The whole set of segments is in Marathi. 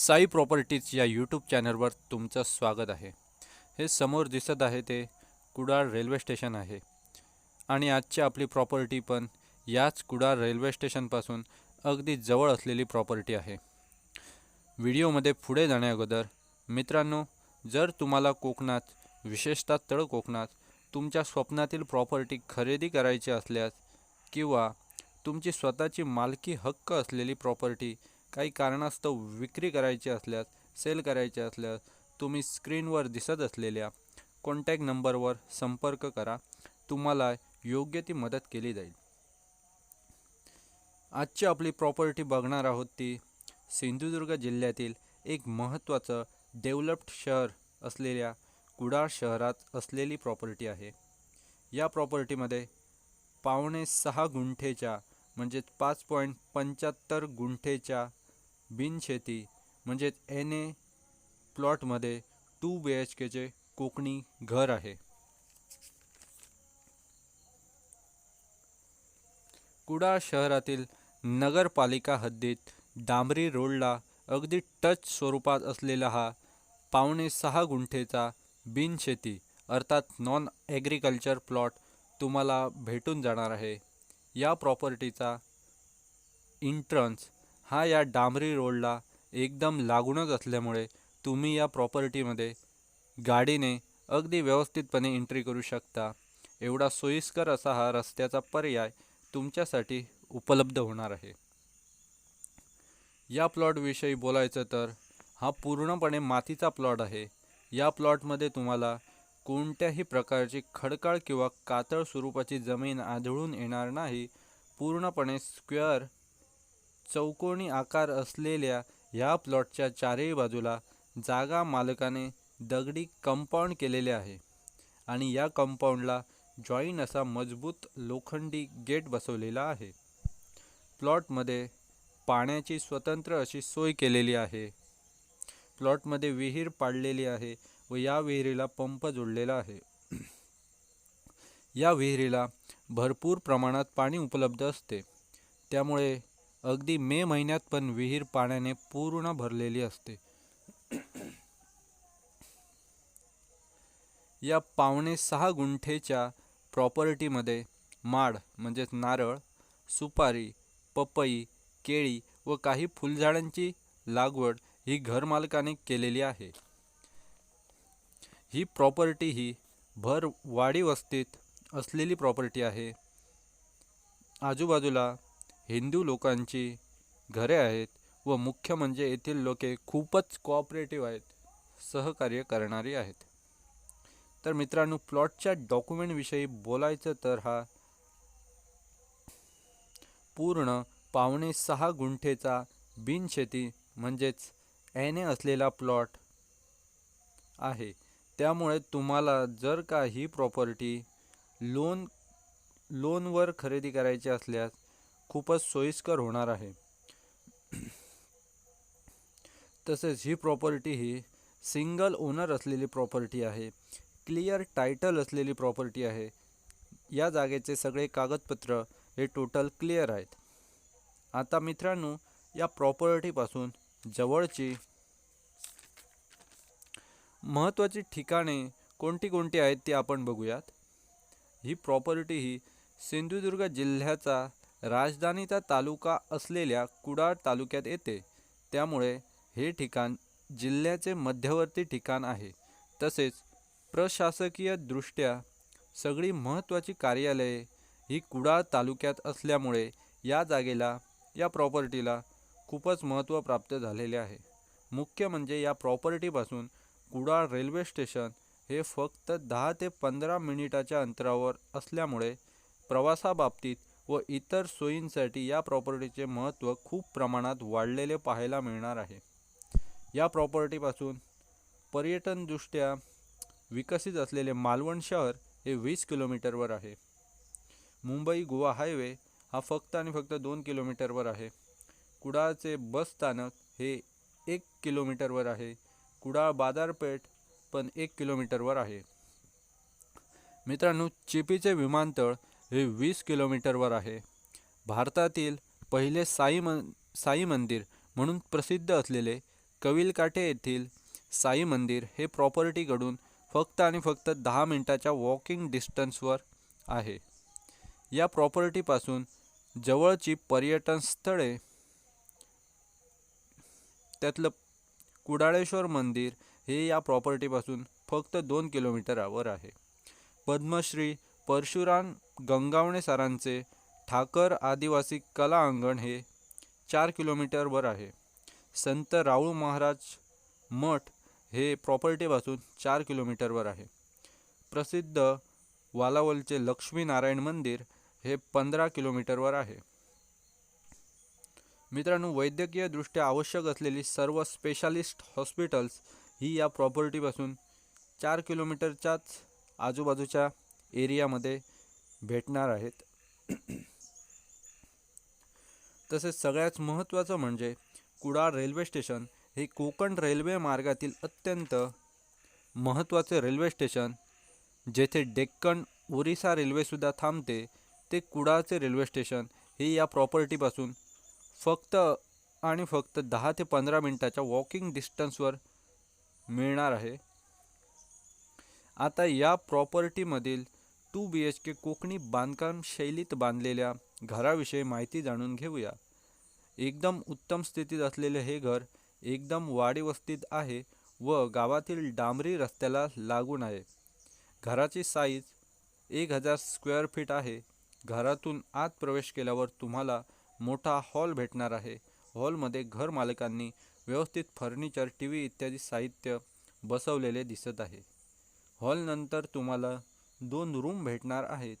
साई प्रॉपर्टीज या यूट्यूब चॅनलवर तुमचं स्वागत आहे. हे समोर दिसत आहे ते कुडाळ रेल्वे स्टेशन आहे. आणि आजची आपली प्रॉपर्टी पण याच कुडाळ रेल्वे स्टेशनपासून अगदी जवळ असलेली प्रॉपर्टी आहे. व्हिडिओमध्ये पुढे जाण्याअगोदर मित्रांनो जर तुम्हाला कोकणात विशेषतः तळ कोकणात तुमच्या स्वप्नातील प्रॉपर्टी खरेदी करायची असल्यास किंवा तुमची स्वतःची मालकी हक्क असलेली प्रॉपर्टी काही कारणास्तव विक्री करायची असल्यास सेल करायची असल्यास तुम्ही स्क्रीनवर दिसत असलेल्या कॉन्टॅक्ट नंबरवर संपर्क करा. तुम्हाला योग्य ती मदत केली जाईल. आजची आपली प्रॉपर्टी बघणार आहोत ती सिंधुदुर्ग जिल्ह्यातील एक महत्त्वाचं डेव्हलप्ड शहर असलेल्या कुडाळ शहरात असलेली प्रॉपर्टी आहे. या प्रॉपर्टीमध्ये पावणे सहा गुंठेच्या म्हणजेच पाच पॉईंट पंच्याहत्तर गुंठेच्या बिनशेती म्हणजेच एन ए प्लॉटमध्ये टू बी एच केचे कोकणी घर आहे. कुडाळ शहरातील नगरपालिका हद्दीत डांबरी रोडला अगदी टच स्वरूपात असलेला हा पावणे सहा गुंठेचा बिनशेती अर्थात नॉन ॲग्रिकल्चर प्लॉट तुम्हाला भेटून जाणार आहे. या प्रॉपर्टीचा इंट्रन्स हा या डांबरी रोडला एकदम लागूनच असल्यामुळे तुम्ही या प्रॉपर्टीमध्ये गाडीने अगदी व्यवस्थितपणे एंट्री करू शकता. एवढा सोयीस्कर असा हा रस्त्याचा पर्याय तुमच्यासाठी उपलब्ध होणार आहे. या प्लॉटविषयी बोलायचं तर हा पूर्णपणे मातीचा प्लॉट आहे. या प्लॉटमध्ये तुम्हाला कोणत्याही प्रकारची खडकाळ किंवा कातळ स्वरूपाची जमीन आढळून येणार नाही. पूर्णपणे स्क्वेअर चौकोनी आकार असलेल्या या प्लॉटच्या चारही बाजूला जागा मालकाने दगडी कंपाऊंड केलेले आहे आणि या कंपाऊंडला जॉईन असा मजबूत लोखंडी गेट बसवलेला आहे. प्लॉटमध्ये पाण्याची स्वतंत्र अशी सोय केलेली आहे. प्लॉटमध्ये विहीर पाडलेली आहे व या विहिरीला पंप जोडलेला आहे. या विहिरीला भरपूर प्रमाणात पाणी उपलब्ध असते. त्यामुळे अगदी मे महिन्यात पण विहीर पाण्याने पूर्ण भरलेली असते. या पावणे सहा गुंठेच्या प्रॉपर्टीमध्ये माड म्हणजेच नारळ सुपारी पपई केळी व काही फुलझाडांची लागवड ही घरमालकाने केलेली आहे. ही प्रॉपर्टी ही भर वाडी वस्तीत असलेली प्रॉपर्टी आहे. आजूबाजूला हिंदू लोकांची घरे आहेत व मुख्य म्हणजे येथील लोके खूपच कोऑपरेटिव्ह आहेत सहकार्य करणारी आहेत. तर मित्रांनो प्लॉटच्या डॉक्युमेंटविषयी बोलायचं तर हा पूर्ण पावणे सहा गुंठेचा बिनशेती म्हणजेच एने असलेला प्लॉट आहे. त्यामुळे तुम्हाला जर का ही प्रॉपर्टी लोन लोनवर खरेदी करायची असल्यास खूपच सोयीस्कर होणार आहे. तसेच ही प्रॉपर्टी ही सिंगल ओनर असलेली प्रॉपर्टी आहे. क्लिअर टायटल असलेली प्रॉपर्टी आहे. या जागेचे सगळे कागदपत्र हे टोटल क्लिअर आहेत. आता मित्रांनो या प्रॉपर्टीपासून जवळची महत्त्वाची ठिकाणे कोणती कोणती आहेत ती आपण बघूयात. ही प्रॉपर्टी ही सिंधुदुर्ग जिल्ह्याचा राजधानीचा तालुका असलेल्या कुडाळ तालुक्यात येते. त्यामुळे हे ठिकाण जिल्ह्याचे मध्यवर्ती ठिकाण आहे. तसेच प्रशासकीय दृष्ट्या सगळी महत्त्वाची कार्यालये ही कुडाळ तालुक्यात असल्यामुळे या जागेला या प्रॉपर्टीला खूपच महत्त्व प्राप्त झालेले आहे. मुख्य म्हणजे या प्रॉपर्टीपासून कुडाळ रेल्वे स्टेशन हे फक्त दहा ते पंधरा मिनिटाच्या अंतरावर असल्यामुळे प्रवासाबाबतीत व इतर सोयींसाठी या प्रॉपर्टीचे महत्त्व खूप प्रमाणात वाढलेले पाहायला मिळणार आहे. या प्रॉपर्टीपासून पर्यटनदृष्ट्या विकसित असलेले मालवण शहर हे वीस किलोमीटरवर आहे. मुंबई गोवा हायवे हा फक्त आणि फक्त दोन किलोमीटरवर आहे. कुडाळचे बस स्थानक हे एक किलोमीटरवर आहे. कुडाळ बाजारपेठ पण एक किलोमीटरवर आहे. मित्रांनो चिपीचे विमानतळ हे वीस किलोमीटरवर आहे. भारतातील पहिले साई मन साई मंदिर म्हणून प्रसिद्ध असलेले कविलकाठे येथील साई मंदिर हे प्रॉपर्टीकडून फक्त आणि फक्त दहा मिनटाच्या वॉकिंग डिस्टन्सवर आहे. या प्रॉपर्टीपासून जवळची पर्यटन स्थळे त्यातलं कुडाळेश्वर मंदिर हे या प्रॉपर्टीपासून फक्त दोन किलोमीटरावर आहे. पद्मश्री परशुराम गंगावणे सरांचे ठाकर आदिवासी कला अंगण हे चार किलोमीटरवर आहे. संत राऊळ महाराज मठ हे प्रॉपर्टीपासून चार किलोमीटरवर आहे. प्रसिद्ध वालावलचे लक्ष्मीनारायण मंदिर हे पंधरा किलोमीटरवर आहे. मित्रांनो वैद्यकीयदृष्ट्या आवश्यक असलेली सर्व स्पेशालिस्ट हॉस्पिटल्स ही या प्रॉपर्टीपासून चार किलोमीटरच्याच आजूबाजूच्या एरियामध्ये भेटणार आहेत. तसेच सगळ्यात महत्त्वाचं म्हणजे कुडाळ रेल्वे स्टेशन हे कोकण रेल्वे मार्गातील अत्यंत महत्त्वाचे रेल्वे स्टेशन जेथे डेक्कन ओरिसा रेल्वेसुद्धा थांबते. ते कुडाळचे रेल्वे स्टेशन हे या प्रॉपर्टीपासून फक्त आणि फक्त दहा ते पंधरा मिनटाच्या वॉकिंग डिस्टन्सवर मिळणार आहे. आता या प्रॉपर्टीमधील two B H K Kokani बांधकाम शैलीत बांधलेल्या घराविषयी माहिती जाणून घेऊया. एकदम उत्तम स्थितीत असलेले हे घर एकदम वाडी वस्तीत आहे व गावातील डांबरी रस्त्याला लागून आहे. घराची साईज एक हजार स्क्वेअर फीट आहे. घरातून आत प्रवेश केल्यावर तुम्हाला मोठा हॉल भेटणार आहे. हॉलमध्ये घर मालकांनी व्यवस्थित फर्निचर टी व्ही इत्यादी साहित्य बसवलेले दिसत आहे. हॉलनंतर तुम्हाला दोन रूम भेटणार आहेत.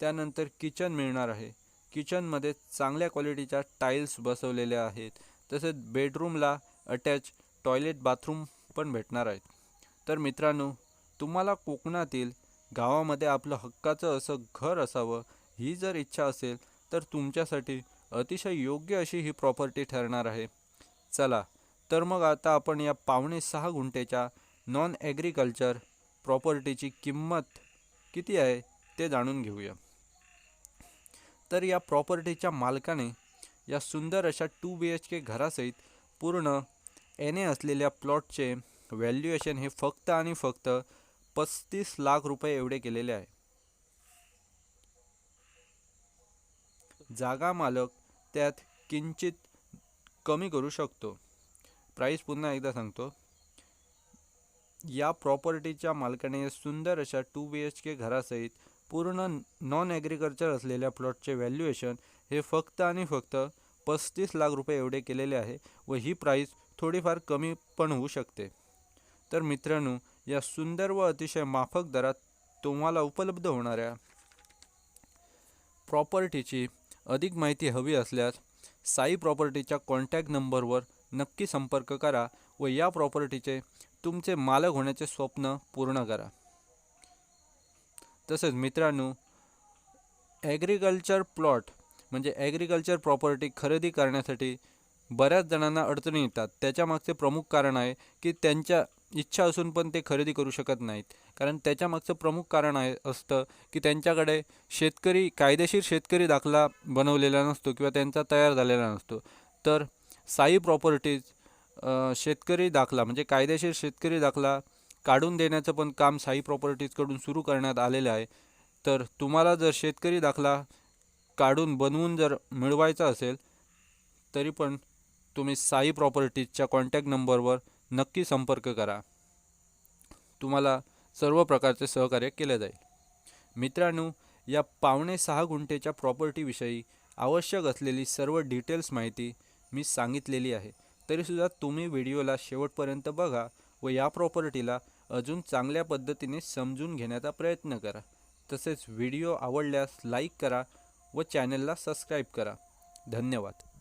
त्यानंतर किचन मिळणार आहे. किचनमध्ये चांगल्या क्वालिटीच्या टाईल्स बसवलेल्या आहेत. तसेच बेडरूमला अटॅच टॉयलेट बाथरूम पण भेटणार आहेत. तर मित्रांनो तुम्हाला कोकणातील गावामध्ये आपलं हक्काचं असं घर असावं ही जर इच्छा असेल तर तुमच्यासाठी अतिशय योग्य अशी ही प्रॉपर्टी ठरणार आहे. चला तर मग आता आपण या पावणे सहा गुंठेच्या नॉन ॲग्रिकल्चर प्रॉपर्टीची किंमत किती आहे ते जाणून घेऊया. तर या प्रॉपर्टीच्या मालकाने या सुंदर अशा टू बी एच के घरासहित पूर्ण एन ए असलेल्या प्लॉटचे व्हॅल्युएशन हे फक्त आणि फक्त पस्तीस लाख रुपये एवढे केलेले आहे. जागा मालक त्यात किंचित कमी करू शकतो. प्राईस पुन्हा एकदा सांगतो. या प्रॉपर्टीच्या मालकाने सुंदर अशा टू बी एच के घरासहित पूर्ण नॉन ॲग्रिकल्चर असलेल्या प्लॉटचे व्हॅल्युएशन हे फक्त आणि फक्त पस्तीस लाख रुपये एवढे केलेले आहे व ही प्राईस थोडीफार कमी पण होऊ शकते. तर मित्रांनो या सुंदर व अतिशय माफक दरात तुम्हाला उपलब्ध होणाऱ्या प्रॉपर्टीची अधिक माहिती हवी असल्यास साई प्रॉपर्टीच्या कॉन्टॅक्ट नंबरवर नक्की संपर्क करा व या प्रॉपर्टीचे तुमचे मालक होण्याचे स्वप्न पूर्ण करा. तसेच मित्रांनो ॲग्रिकल्चर प्लॉट म्हणजे ॲग्रिकल्चर प्रॉपर्टी खरेदी करण्यासाठी बऱ्याच जणांना अडचणी येतात. त्याच्यामागचे प्रमुख कारण आहे की त्यांच्या इच्छा असून पण ते खरेदी करू शकत नाहीत. कारण त्याच्यामागचं प्रमुख कारण आहे असतं की त्यांच्याकडे शेतकरी कायदेशीर शेतकरी दाखला बनवलेला नसतो किंवा त्यांचा तयार झालेला नसतो. तर साई प्रॉपर्टीज शेतकरी दाखला म्हणजे कायदेशीर शेतकरी दाखला काढून देण्याचं पण काम साई प्रॉपर्टीजकडून सुरू करण्यात आलेलं आहे. तर तुम्हाला जर शेतकरी दाखला काढून बनवून जर मिळवायचा असेल तरी पण तुम्ही साई प्रॉपर्टीजच्या कॉन्टॅक्ट नंबरवर नक्की संपर्क करा. तुम्हाला सर्व प्रकारचे सहकार्य केले जाईल. मित्रांनो या पावणे सहा गुंठेच्या प्रॉपर्टीविषयी आवश्यक असलेली सर्व डिटेल्स माहिती मी सांगितलेली आहे. तरीसुद्धा तुम्ही व्हिडिओला शेवटपर्यंत बघा व या प्रॉपर्टीला अजून चांगल्या पद्धतीने समजून घेण्याचा प्रयत्न करा. तसेच व्हिडिओ आवडल्यास लाईक करा व चॅनलला सबस्क्राईब करा. धन्यवाद.